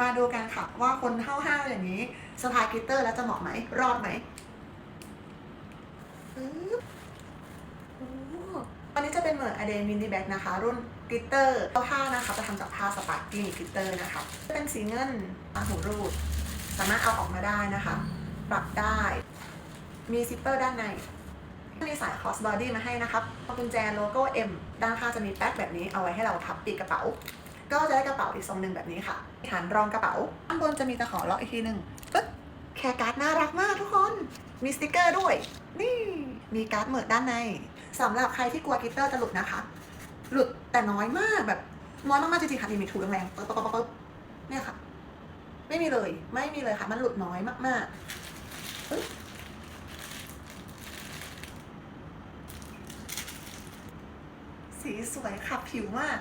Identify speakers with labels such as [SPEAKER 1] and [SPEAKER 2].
[SPEAKER 1] มาดูกันค่ะว่าคนห้าวๆอย่างนี้สะพายกลิตเตอร์แล้วจะเหมาะไหม รอดไหมอันนี้จะเป็นเหมือนอเดมินิแบ็กนะคะ รุ่นกลิตเตอร์ผ้านะคะ จะทำจากผ้าสปาร์กิ้งกลิตเตอร์นะคะ เป็นสีเงินมาหูรูด สามารถเอาออกมาได้นะคะ ปรับได้ มีซิปเปอร์ด้านในมีสายคอสบอดี้มาให้นะครับกุญแจโลโก้ M ด้านข้างจะมีแป๊กแบบนี้เอาไว้ให้เราพับปีกกระเป๋า ก็จะได้กระเป๋าอีกทรงหนึ่งแบบนี้ค่ะฐานรองกระเป๋าข้างบนจะมีตะขอล็อกอีกทีหนึ่งปึ๊บแคร์การ์ดน่ารักมากทุกคน มีสติกเกอร์ด้วย นี่มีการ์ดเหมือนด้านในสำหรับใครที่กลัวกิตเตอร์จะหลุดนะคะ หลุดแต่น้อยมากแบบน้อยมากๆจริงๆค่ะนี่มีถูแรงๆปึ๊บปึ๊บปึ๊บปึ๊บเนี่ยค่ะ ไม่มีเลยไม่มีเลยค่ะ มันหลุดน้อยมากๆปึ๊บสีสวยขับผิวมาก